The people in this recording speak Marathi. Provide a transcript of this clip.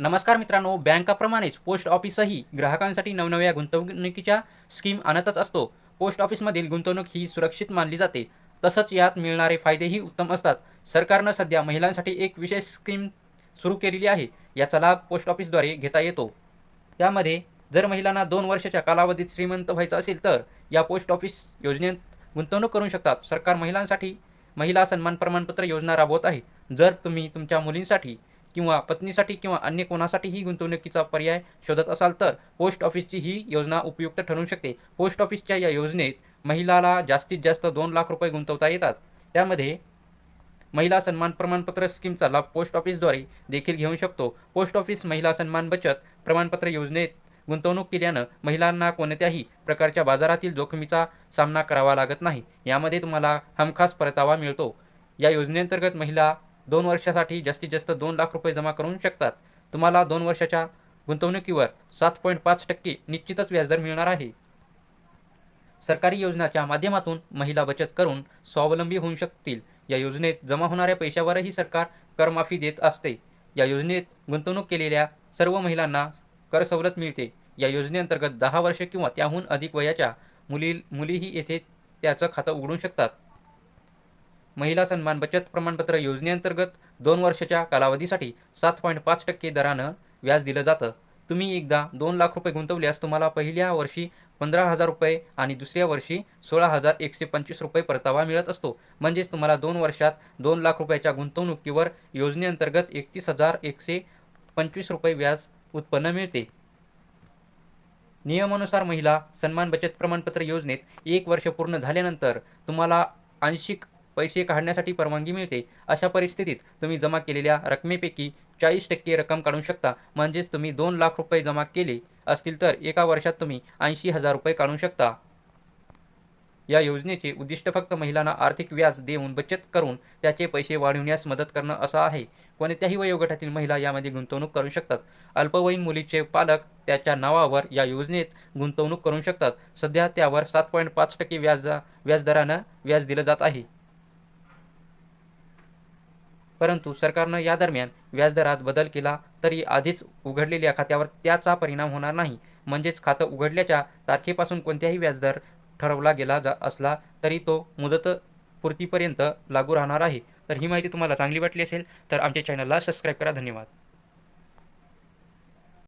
नमस्कार मित्रांनो बँकाप्रमाणेच पोस्ट ऑफिसही ग्राहकांसाठी नवनव्या गुंतवणुकीच्या स्कीम आणतच असतो. पोस्ट ऑफिसमधील गुंतवणूक ही सुरक्षित मानली जाते. तसंच यात मिळणारे फायदेही उत्तम असतात. सरकारनं सध्या महिलांसाठी एक विशेष स्कीम सुरू केलेली आहे. याचा लाभ पोस्ट ऑफिसद्वारे घेता येतो. त्यामध्ये जर महिलांना दोन वर्षाच्या कालावधीत श्रीमंत व्हायचं असेल तर या पोस्ट ऑफिस योजनेत गुंतवणूक करू शकतात. सरकार महिलांसाठी महिला सन्मान प्रमाणपत्र योजना राबवत आहे. जर तुम्ही तुमच्या मुलींसाठी किंवा पत्नीसाठी किंवा अन्य कोणासाठीही गुंतवणुकीचा पर्याय शोधत असाल तर पोस्ट ऑफिसची ही योजना उपयुक्त ठरू शकते. पोस्ट ऑफिसच्या या योजनेत महिलाला जास्तीत जास्त दोन लाख रुपये गुंतवता येतात. त्यामध्ये महिला सन्मान प्रमाणपत्र स्कीमचा लाभ पोस्ट ऑफिसद्वारे देखील घेऊ शकतो. पोस्ट ऑफिस महिला सन्मान बचत प्रमाणपत्र योजनेत गुंतवणूक केल्यानं महिलांना कोणत्याही प्रकारच्या बाजारातील जोखमीचा सामना करावा लागत नाही. यामध्ये तुम्हाला हमखास परतावा मिळतो. या योजनेअंतर्गत महिला दोन वर्षासाठी जास्तीत जास्त दोन लाख रुपये जमा करू शकतात. तुम्हाला दोन वर्षाच्या गुंतवणुकीवर सात पॉईंट पाच टक्के निश्चितच व्याजदर मिळणार आहे. सरकारी योजनाच्या माध्यमातून महिला बचत करून स्वावलंबी होऊ शकतील. या योजनेत जमा होणाऱ्या पैशावरही सरकार करमाफी देत असते. या योजनेत गुंतवणूक केलेल्या सर्व महिलांना कर सवलत मिळते. या योजनेअंतर्गत दहा वर्षे किंवा त्याहून अधिक वयाच्या मुली मुलीही येथे त्याचं खातं उघडू शकतात. महिला सन्मान बचत प्रमाणपत्र योजनेअंतर्गत दोन वर्षाच्या कालावधीसाठी सात पॉईंट पाच टक्के दरानं व्याज दिलं जातं. तुम्ही एकदा दोन लाख रुपये गुंतवल्यास तुम्हाला पहिल्या वर्षी पंधरा हजार रुपये आणि दुसऱ्या वर्षी सोळा हजार एकशे पंचवीस रुपये परतावा मिळत असतो. म्हणजेच तुम्हाला दोन वर्षात दोन लाख रुपयाच्या गुंतवणुकीवर योजनेअंतर्गत एकतीस हजार एकशे पंचवीस रुपये व्याज उत्पन्न मिळते. नियमानुसार महिला सन्मान बचत प्रमाणपत्र योजनेत एक वर्ष पूर्ण झाल्यानंतर तुम्हाला आंशिक पैसे काढण्यासाठी परवानगी मिळते. अशा परिस्थितीत तुम्ही जमा केलेल्या रकमेपैकी चाळीस टक्के रक्कम काढू शकता. म्हणजेच तुम्ही दोन लाख रुपये जमा केले असतील तर एका वर्षात तुम्ही ऐंशी हजार रुपये काढू शकता. या योजनेचे उद्दिष्ट फक्त महिलांना आर्थिक व्याज देऊन बचत करून त्याचे पैसे वाढविण्यास मदत करणं असं आहे. कोणत्याही वयोगटातील महिला यामध्ये गुंतवणूक करू शकतात. अल्पवयीन मुलीचे पालक त्याच्या नावावर या योजनेत गुंतवणूक करू शकतात. सध्या त्यावर सात पॉईंट पाच टक्के व्याज व्याजदरानं व्याज दिलं जात आहे. परंतु सरकारनं या दरम्यान व्याजदरात बदल केला तरी आधीच उघडलेल्या खात्यावर त्याचा परिणाम होणार नाही. म्हणजेच खातं उघडल्याच्या तारखेपासून कोणत्याही व्याजदर ठरवला गेला जा असला तरी तो मुदत पूर्तीपर्यंत लागू राहणार आहे. तर ही माहिती तुम्हाला चांगली वाटली असेल तर आमच्या चॅनलला सबस्क्राईब करा. धन्यवाद.